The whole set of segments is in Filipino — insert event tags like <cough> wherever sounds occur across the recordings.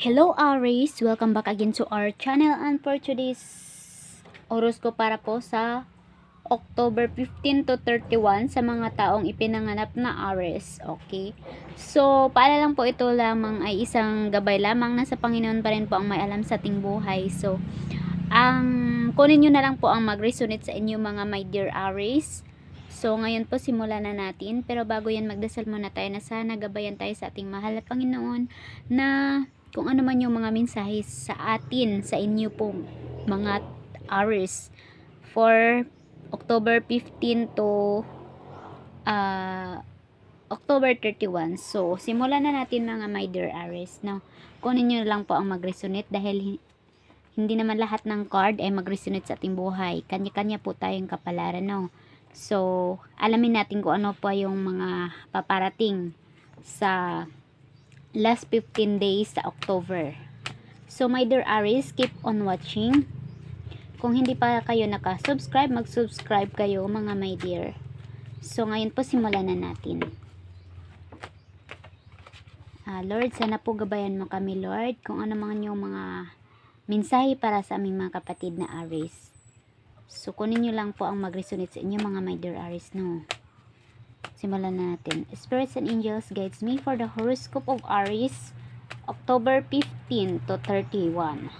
Hello Aries! Welcome back again to our channel and for today's horoscope para po sa October 15 to 31 sa mga taong ipinanganap na Aries. Okay? So, paala lang po ito lamang ay isang gabay lamang. Nasa Panginoon pa rin po ang may alam sa ating buhay. So, ang kunin nyo na lang po ang mag-resonate sa inyo mga my dear Aries. So, ngayon po simulan na natin. Pero bago yan, magdasal muna tayo na sana gabayan tayo sa ating mahal na Panginoon na kung ano man yung mga mensahe sa atin, sa inyo po, mga Aries, for October 15 to uh, October 31. So, simulan na natin mga my dear Aries. No? Kunin nyo lang po ang mag-resonate dahil hi- hindi naman lahat ng card ay mag-resonate sa ating buhay. Kanya-kanya po tayong kapalaran, no? So, alamin natin kung ano po yung mga paparating sa last 15 days sa October. So, my dear Aries, keep on watching. Kung hindi pa kayo naka-subscribe, mag-subscribe kayo mga my dear. So, ngayon po simulan na natin. Ah, Lord, sana po gabayan mo kami, Lord, kung ano man yung mga mensahe para sa aming mga kapatid na Aries. So, kunin nyo lang po ang mag-resonate sa inyo mga my dear Aries, no? Simulan na natin. Spirits and angels guides me for the horoscope of Aries, October 15 to 31.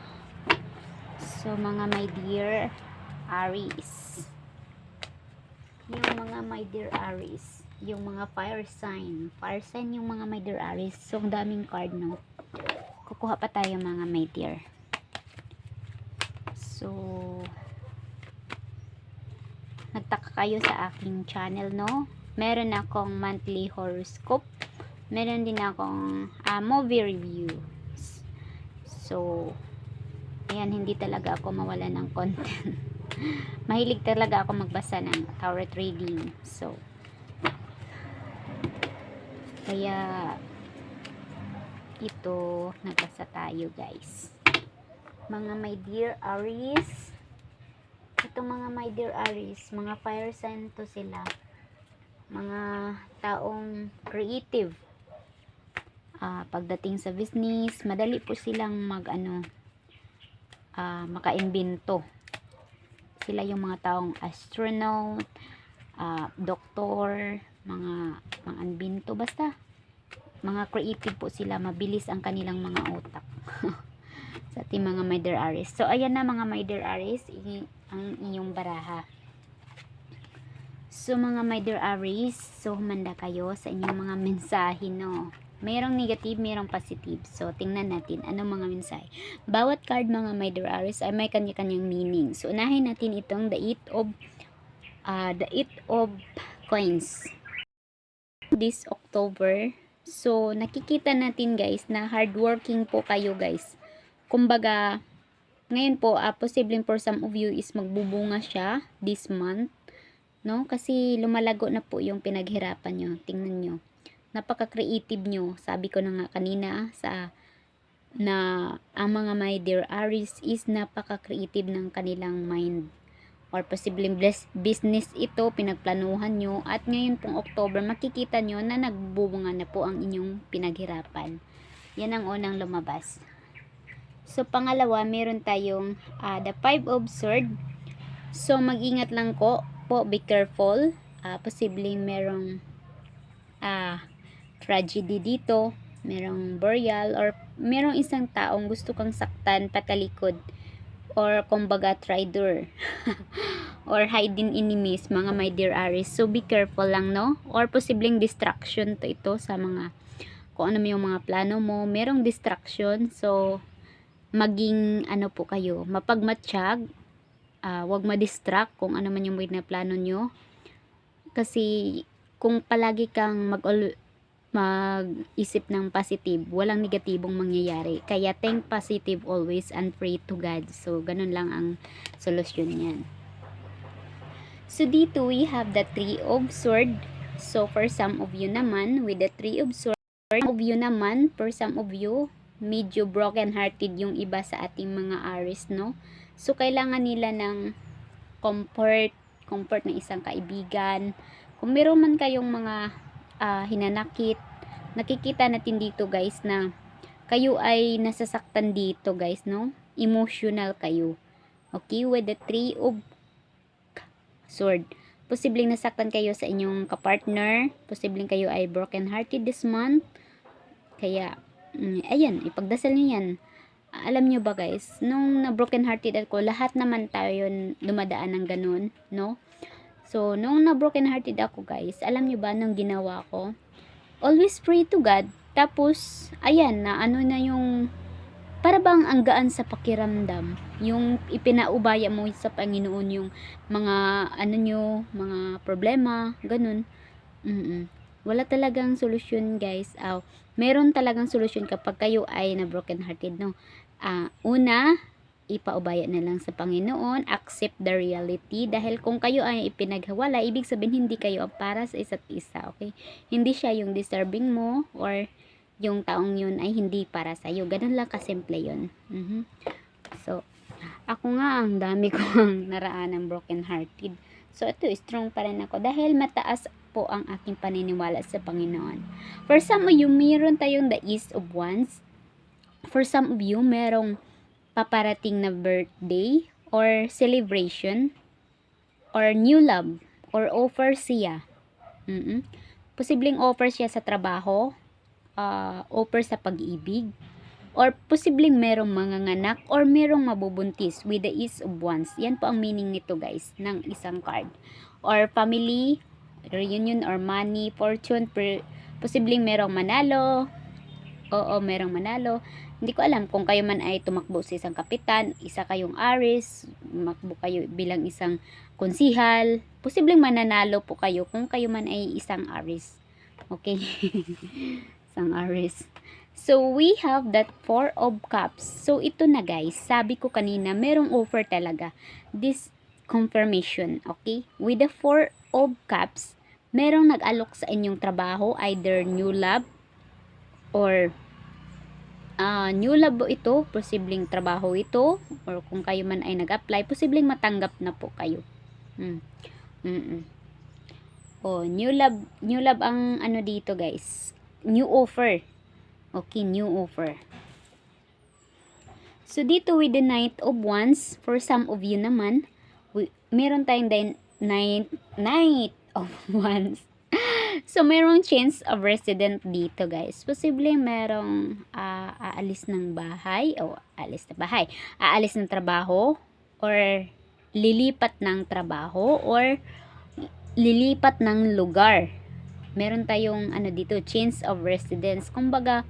So, mga my dear Aries. Yung mga my dear Aries. Yung mga fire sign. Fire sign yung mga my dear Aries. So, ang daming card, no? Kukuha pa tayo mga my dear. So, nagtaka kayo sa aking channel, no? Meron akong monthly horoscope. Meron din akong ah, movie reviews. So, ayan, hindi talaga ako mawala ng content. <laughs> Mahilig talaga ako magbasa ng tarot reading. So, kaya, ito, nagbasa tayo, guys. Mga my dear Aries, ito mga my dear Aries, mga fire sign to sila. Mga taong creative. Ah, pagdating sa business, madali po silang mag ano, ah, makaimbento. Sila yung mga taong astronaut, ah, doktor, mga mga anbinto basta mga creative po sila, mabilis ang kanilang mga utak. <laughs> sa ating mga my dear. So, ayan na mga my dear ang inyong baraha. So, mga my dear Aries, so humanda kayo sa inyong mga mensahe, no? Mayroong negative, mayroong positive. So, tingnan natin anong mga mensahe. Bawat card mga my dear Aries ay may kanya-kanyang meaning. So, unahin natin itong the eight of uh, the eight of coins. This October, so nakikita natin guys na hardworking po kayo guys kumbaga, ngayon po, uh, posibleng for some of you is magbubunga siya this month. No? Kasi lumalago na po yung pinaghirapan nyo. Tingnan nyo. Napaka-creative nyo. Sabi ko na nga kanina sa na ang mga my dear Aries is napaka-creative ng kanilang mind. Or posibleng business ito, pinagplanuhan nyo. At ngayon pong October, makikita nyo na nagbubunga na po ang inyong pinaghirapan. Yan ang unang lumabas. So, pangalawa, meron tayong ah, the five of sword. So, mag-ingat lang ko po, be careful. Ah, posibleng merong ah, tragedy dito, merong burial, or merong isang taong gusto kang saktan patalikod. Or, kumbaga, traitor. <laughs> or hidden enemies, mga my dear Aries. So, be careful lang, no? Or, posibleng distraction to ito sa mga kung ano yung mga plano mo. Merong distraction. So, maging ano po kayo, mapagmatsyag, ah, wag ma-distract kung ano man yung na plano nyo. Kasi kung palagi kang mag mag-isip ng positive, walang negatibong mangyayari. Kaya think positive always and pray to God. So, ganun lang ang solusyon niyan. So, dito we have the three of sword. So, for some of you naman, with the three of sword, of you naman, for some of you, medyo broken hearted yung iba sa ating mga Aries, no? So, kailangan nila ng comfort, comfort ng isang kaibigan. Kung meron man kayong mga ah, hinanakit, nakikita natin dito guys na kayo ay nasasaktan dito guys, no? Emotional kayo. Okay, with the three of sword. Posibleng nasaktan kayo sa inyong kapartner. Posibleng kayo ay broken hearted this month. Kaya, mm, ayan, ipagdasal niyo yan. Alam niyo ba guys, nung na broken hearted ako, lahat naman tayo dumadaan ng ganun, no? So, nung na broken hearted ako guys, alam niyo ba nung ginawa ko? Always pray to God. Tapos, ayan, na ano na yung para bang ang gaan sa pakiramdam yung ipinaubaya mo sa Panginoon yung mga ano nyo, mga problema, ganun. Mm-mm. Wala talagang solusyon, guys. Uh, meron talagang solusyon kapag kayo ay na broken hearted, no. Ah, una, ipaubaya na lang sa Panginoon, accept the reality dahil kung kayo ay ipinaghawala, ibig sabihin hindi kayo para sa isa't isa, okay? Hindi siya yung deserving mo or yung taong yun ay hindi para sa iyo. Ganun lang kasimple yun. Mhm. So, ako nga ang dami <laughs> ko ang naraan ng broken hearted. So, ito, strong pa rin ako dahil mataas po ang aking paniniwala sa Panginoon. For some of you, meron tayong the east of wands. For some of you, merong paparating na birthday or celebration or new love or offer siya. mm Posibleng offer siya sa trabaho uh, offer sa pag-ibig or posibleng merong manganganak or merong mabubuntis with the ease of wands. Yan po ang meaning nito guys ng isang card. Or family, reunion or money, fortune, posibleng merong manalo. Oo, merong manalo. Hindi ko alam kung kayo man ay tumakbo sa isang kapitan, isa kayong aris, tumakbo kayo bilang isang konsihal. Posibleng mananalo po kayo kung kayo man ay isang aris. Okay? <laughs> isang aris. So, we have that 4 of cups. So, ito na guys. Sabi ko kanina, merong offer talaga. This confirmation, okay? With the 4 OBCAPS, merong nag-alok sa inyong trabaho, either new lab or uh, new lab ito, posibleng trabaho ito, or kung kayo man ay nag-apply, posibleng matanggap na po kayo. Mm. Mm -mm. Oh, new lab, new lab ang ano dito guys. New offer. Okay, new offer. So dito with the night of wands, for some of you naman, we, meron tayong din, Knight, Knight of <laughs> Wands. so, merong chance of resident dito, guys. Posible merong uh, aalis ng bahay, o aalis na bahay, aalis ng trabaho, or lilipat ng trabaho, or lilipat ng lugar meron tayong ano dito, change of residence. Kumbaga,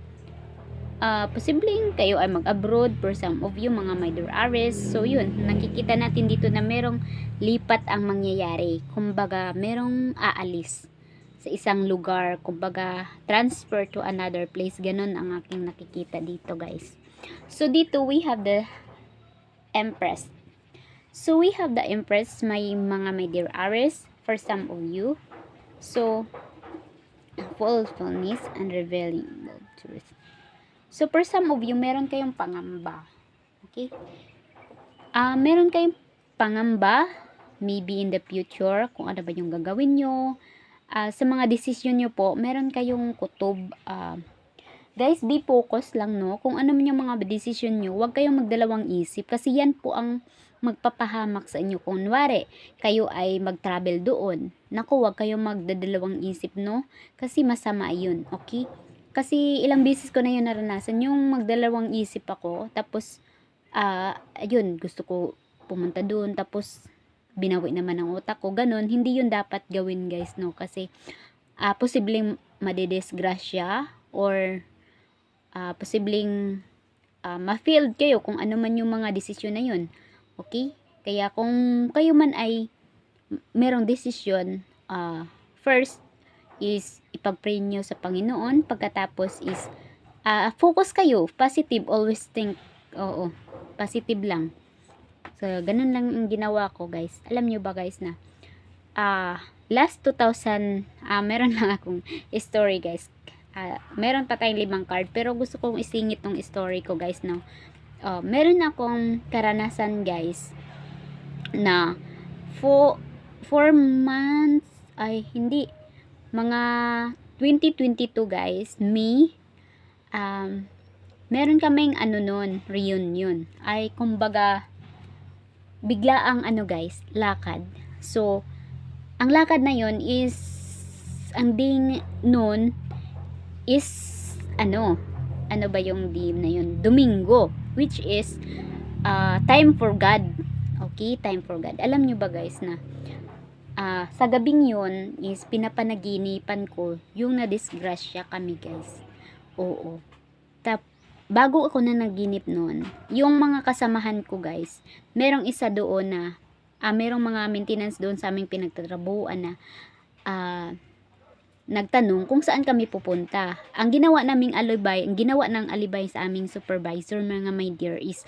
uh, posibleng kayo ay mag-abroad for some of you, mga minor Aries. So, yun, nakikita natin dito na merong lipat ang mangyayari. Kumbaga, merong aalis sa isang lugar. Kumbaga, transfer to another place. Ganon ang aking nakikita dito, guys. So, dito we have the Empress. So, we have the Empress, may mga my dear Aries, for some of you. So, fulfillment and revealing the truth. So, for some of you, meron kayong pangamba. Okay? Uh, meron kayong pangamba, maybe in the future, kung ano ba yung gagawin nyo. Uh, sa mga decision nyo po, meron kayong kutob. Uh, guys, be focus lang, no? Kung ano man yung mga decision nyo, huwag kayong magdalawang isip. Kasi yan po ang magpapahamak sa inyo. Kunwari, kayo ay mag-travel doon. Naku, wag kayo magdadalawang isip, no? Kasi masama yun, okay? Kasi ilang beses ko na yun naranasan. Yung magdalawang isip ako, tapos, uh, ayun, gusto ko pumunta doon, tapos, binawi naman ang utak ko. Ganon, hindi yun dapat gawin, guys, no? Kasi, uh, posibleng madedesgrasya, or, uh, posibleng, uh, ma-failed kayo kung ano man yung mga desisyon na yun. Okay? Kaya kung kayo man ay merong desisyon, uh, first is ipag-pray nyo sa Panginoon. Pagkatapos is uh, focus kayo. Positive. Always think. Oo. Positive lang. So, ganun lang ang ginawa ko, guys. Alam nyo ba, guys, na uh, last 2000, uh, meron <laughs> lang akong story, guys. Uh, meron pa tayong limang card. Pero gusto kong isingit tong story ko, guys, no uh, meron akong karanasan guys na 4 4 months ay hindi mga 2022 guys me um meron kaming ano nun, reunion. Ay, kumbaga, bigla ang ano guys, lakad. So, ang lakad na yon is, ang ding nun is, ano, ano ba yung dim na yun? Domingo, which is, uh, time for God. Okay, time for God. Alam nyo ba guys na, ah, sa gabing yun is pinapanaginipan ko yung na-disgrasya kami guys. Oo. Tap, bago ako na naginip noon, yung mga kasamahan ko guys, merong isa doon na, ah, merong mga maintenance doon sa aming pinagtatrabuhan na, ah, nagtanong kung saan kami pupunta. Ang ginawa naming alibay, ang ginawa ng alibay sa aming supervisor, mga my dear, is,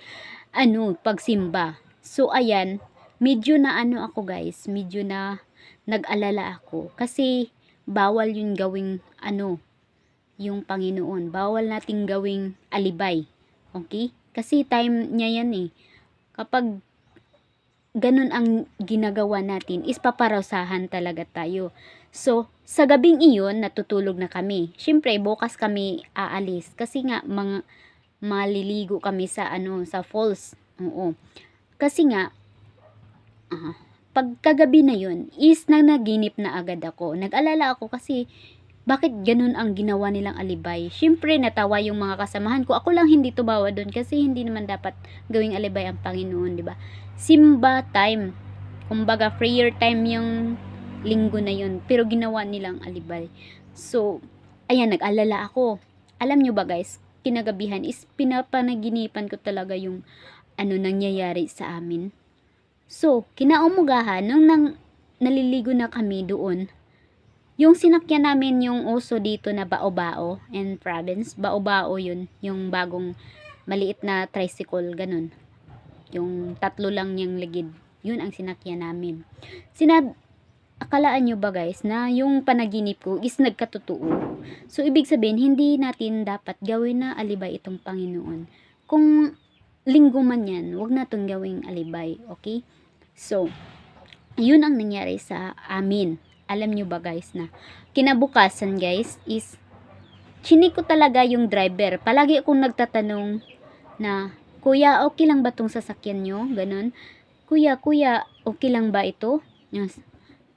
ano, pagsimba. So, ayan, medyo na ano ako guys, medyo na nag-alala ako. Kasi, bawal yun gawing, ano, yung Panginoon. Bawal nating gawing alibay. Okay? Kasi time niya yan eh. Kapag ganun ang ginagawa natin, is paparusahan talaga tayo. So, sa gabing iyon, natutulog na kami. Siyempre, bukas kami aalis. Kasi nga, mga maliligo kami sa ano sa falls. Oo. Kasi nga, pagkagabi na yun, is nang naginip na agad ako. Nag-alala ako kasi, bakit ganun ang ginawa nilang alibay? Siyempre, natawa yung mga kasamahan ko. Ako lang hindi tumawa doon kasi hindi naman dapat gawing alibay ang Panginoon, di ba? Simba time. Kumbaga, prayer time yung linggo na yun. Pero ginawa nilang alibay. So, ayan, nag-alala ako. Alam nyo ba guys, kinagabihan is pinapanaginipan ko talaga yung ano nangyayari sa amin. So, kinaumugahan, nung nang, naliligo na kami doon, yung sinakyan namin yung uso dito na Bao-Bao and province, Bao-Bao yun, yung bagong maliit na tricycle, ganun. Yung tatlo lang niyang ligid, yun ang sinakyan namin. Sinab akalaan nyo ba guys na yung panaginip ko is nagkatotoo. So, ibig sabihin, hindi natin dapat gawin na alibay itong Panginoon. Kung linggo man yan, wag natin gawing alibay, okay? So, yun ang nangyari sa amin. Alam nyo ba guys na kinabukasan guys is chinik ko talaga yung driver. Palagi akong nagtatanong na, Kuya, okay lang ba tong sasakyan nyo? Ganon. Kuya, kuya, okay lang ba ito? Yes.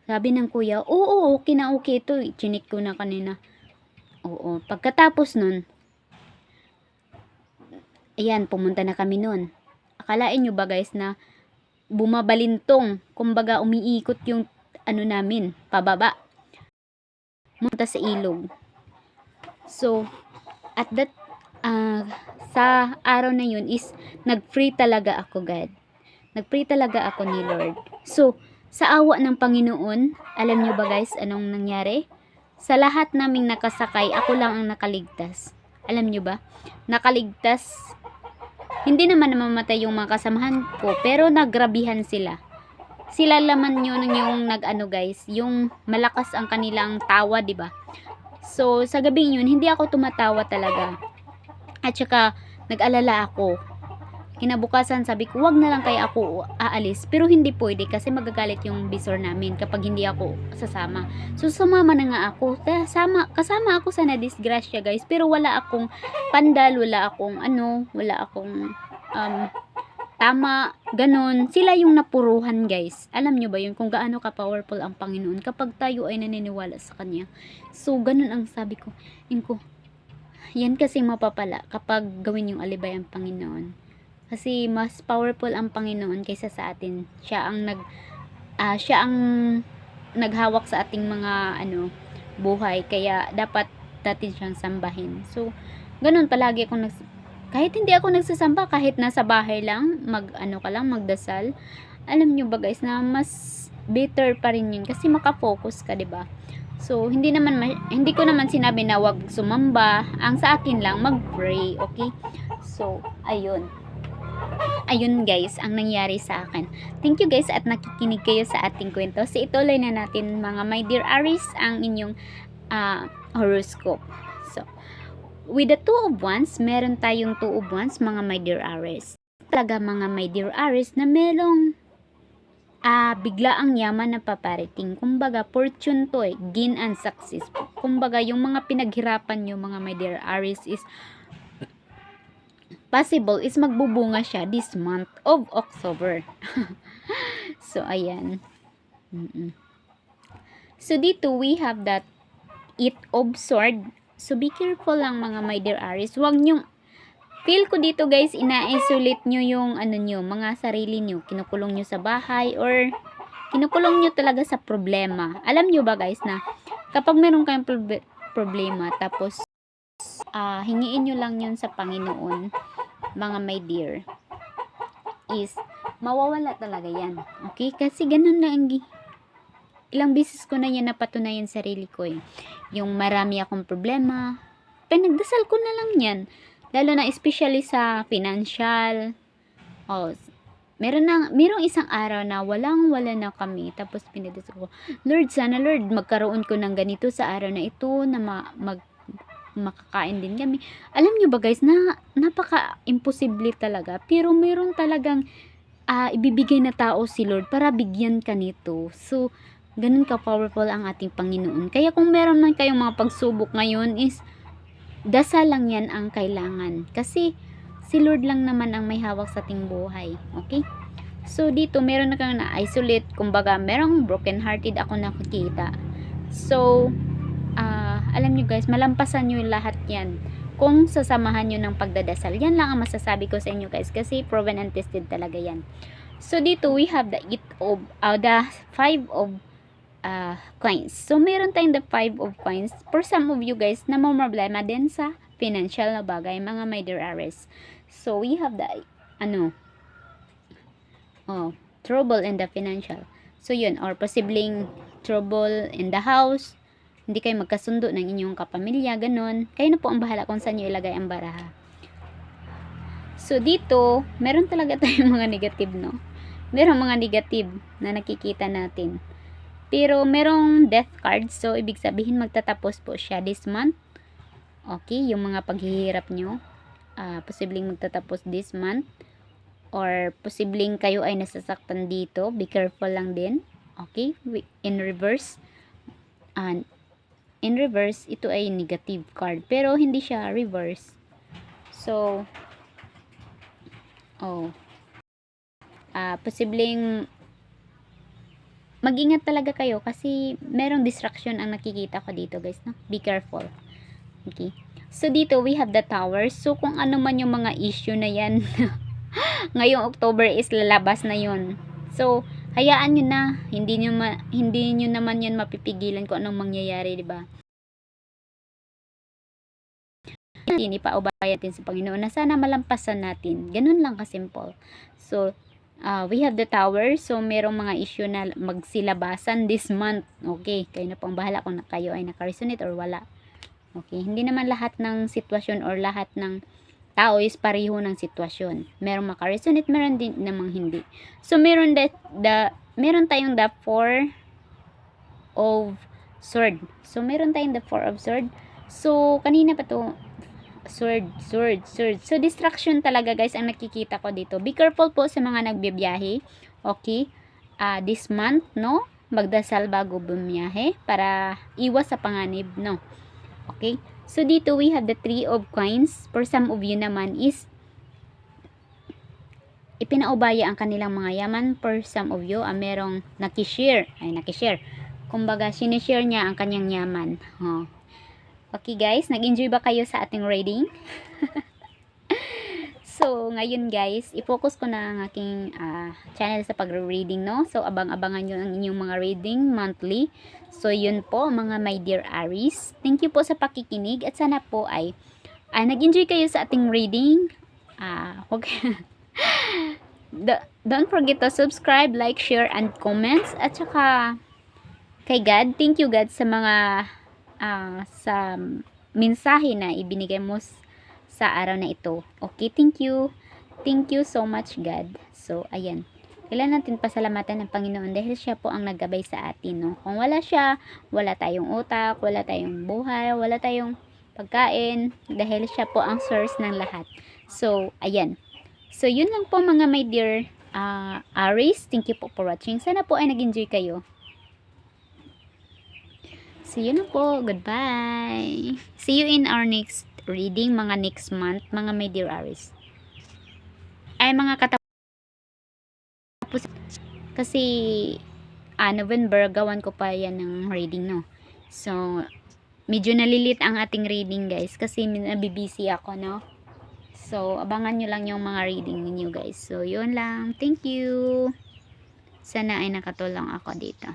Sabi ng kuya, oo, okay na okay ito. Chinik ko na kanina. Oo. Pagkatapos nun, ayan, pumunta na kami nun. Akalain nyo ba guys na bumabalintong, kumbaga umiikot yung ano namin, pababa. Munta sa ilog. So, at that, ah, sa araw na yun is, nag-free talaga ako God. Nag-pray talaga ako ni Lord. So, sa awa ng Panginoon, alam nyo ba guys, anong nangyari? Sa lahat naming nakasakay, ako lang ang nakaligtas. Alam nyo ba? Nakaligtas. Hindi naman namamatay yung mga kasamahan ko, pero nagrabihan sila. Sila laman yun yung nag-ano guys, yung malakas ang kanilang tawa, ba? So, sa gabing yun, hindi ako tumatawa talaga. At saka, nag-alala ako kinabukasan sabi ko, wag na lang kaya ako aalis. Pero hindi pwede kasi magagalit yung bisor namin kapag hindi ako sasama. So, sumama na nga ako. Sama, kasama ako sa na-disgrasya guys. Pero wala akong pandal, wala akong ano, wala akong um, tama, ganun. Sila yung napuruhan guys. Alam nyo ba yun kung gaano ka-powerful ang Panginoon kapag tayo ay naniniwala sa Kanya. So, ganun ang sabi ko. Yun ko, yan kasi mapapala kapag gawin yung alibay ang Panginoon. Kasi mas powerful ang Panginoon kaysa sa atin. Siya ang nag ah, siya ang naghawak sa ating mga ano buhay kaya dapat natin siyang sambahin. So, ganun palagi akong nags kahit hindi ako nagsasamba, kahit nasa bahay lang, mag ano ka lang, magdasal. Alam nyo ba guys na mas better pa rin yun kasi makafocus ka, 'di ba? So, hindi naman hindi ko naman sinabi na wag sumamba. Ang sa akin lang mag-pray, okay? So, ayun ayun guys, ang nangyari sa akin. Thank you guys at nakikinig kayo sa ating kwento. So ituloy na natin mga my dear Aries ang inyong uh, horoscope. So, with the two of wands, meron tayong two of wands mga my dear Aries. Talaga mga my dear Aries na merong uh, bigla ang yaman na paparating. Kumbaga, fortune to eh, gain and success. Kumbaga, yung mga pinaghirapan nyo mga my dear Aries is possible is magbubunga siya this month of October. <laughs> so, ayan. Mm-mm. So, dito we have that it of. So, be careful lang mga my dear Aries. Huwag nyong Feel ko dito guys, ina-isolate nyo yung ano nyo, mga sarili nyo. Kinukulong nyo sa bahay or kinukulong nyo talaga sa problema. Alam nyo ba guys na kapag meron kayong prob- problema tapos ah hingiin nyo lang yun sa Panginoon, mga my dear, is mawawala talaga yan. Okay? Kasi ganun na ang ilang beses ko na yan napatunayan sa sarili ko eh. Yung marami akong problema, pinagdasal ko na lang yan. Lalo na especially sa financial. Oh, meron na, merong isang araw na walang wala na kami. Tapos pinagdasal ko, Lord, sana Lord, magkaroon ko ng ganito sa araw na ito na ma, mag, makakain din kami. Alam nyo ba guys, na napaka-imposible talaga. Pero meron talagang ah, ibibigay na tao si Lord para bigyan ka nito. So, ganun ka-powerful ang ating Panginoon. Kaya kung meron man kayong mga pagsubok ngayon is, dasal lang yan ang kailangan. Kasi, si Lord lang naman ang may hawak sa ating buhay. Okay? So, dito, meron na kang na-isolate. Kumbaga, merong broken-hearted ako nakikita. So, alam nyo guys, malampasan nyo lahat yan. Kung sasamahan nyo ng pagdadasal. Yan lang ang masasabi ko sa inyo guys. Kasi proven and tested talaga yan. So, dito, we have the eight of, uh, the five of uh, coins. So, meron tayong the five of coins. For some of you guys, na may problema din sa financial na bagay, mga my dear Aries. So, we have the, ano, oh, trouble in the financial. So, yun, or posibleng trouble in the house, hindi kayo magkasundo ng inyong kapamilya, ganun. Kayo na po ang bahala kung saan nyo ilagay ang baraha. So, dito, meron talaga <laughs> tayong mga negative, no? Meron mga negative na nakikita natin. Pero, merong death card. So, ibig sabihin, magtatapos po siya this month. Okay, yung mga paghihirap nyo. ah posibleng magtatapos this month. Or, posibleng kayo ay nasasaktan dito. Be careful lang din. Okay, in reverse. And, in reverse, ito ay negative card. Pero, hindi siya reverse. So, oh, ah posibleng mag-ingat talaga kayo kasi merong distraction ang nakikita ko dito guys no? be careful okay so dito we have the tower so kung ano man yung mga issue na yan <laughs> ngayong October is lalabas na yun so hayaan nyo na hindi nyo, ma- hindi nyo naman yan mapipigilan kung anong mangyayari di ba hindi paubayan natin sa Panginoon na sana malampasan natin ganun lang kasimple so uh, we have the tower. So, merong mga issue na magsilabasan this month. Okay, kayo na pong bahala kung kayo ay nakaresonate or wala. Okay, hindi naman lahat ng sitwasyon or lahat ng tao is pareho ng sitwasyon. Merong makaresonate, meron din namang hindi. So, meron that, the, meron tayong the four of sword. So, meron tayong the four of sword. So, kanina pa to, sword, sword, sword. So, distraction talaga guys ang nakikita ko dito. Be careful po sa mga nagbibiyahe. Okay? Ah, this month, no? Magdasal bago bumiyahe para iwas sa panganib, no? Okay? So, dito we have the three of coins. For some of you naman is ipinaubaya ang kanilang mga yaman. For some of you, ah, merong nakishare. Ay, nakishare. Kumbaga, sinishare niya ang kanyang yaman. Oh. Okay guys, nag-enjoy ba kayo sa ating reading? <laughs> so, ngayon guys, i-focus ko na ang aking ah, channel sa pag-reading, no? So, abang-abangan nyo ang inyong mga reading monthly. So, yun po, mga my dear Aries. Thank you po sa pakikinig at sana po ay ah, nag-enjoy kayo sa ating reading. Ah, okay. <laughs> Don't forget to subscribe, like, share, and comments. At saka, kay God, thank you God sa mga ah, sa mensahe na ibinigay mo s- sa araw na ito. Okay, thank you. Thank you so much, God. So, ayan. Kailan natin pasalamatan ng Panginoon dahil siya po ang naggabay sa atin, no? Kung wala siya, wala tayong utak, wala tayong buhay, wala tayong pagkain, dahil siya po ang source ng lahat. So, ayan. So, yun lang po mga my dear ah, Aries. Thank you po for watching. Sana po ay nag-enjoy kayo. See you na po. Goodbye. See you in our next reading, mga next month, mga my dear Aries. ay mga katapos. Kasi ah, November gawan ko pa yan ng reading no? So medyo nalilit ang ating reading guys kasi nabibisi ako no? So abangan nyo lang yung mga reading ninyo guys. So yun lang. Thank you. Sana ay nakatulong ako dito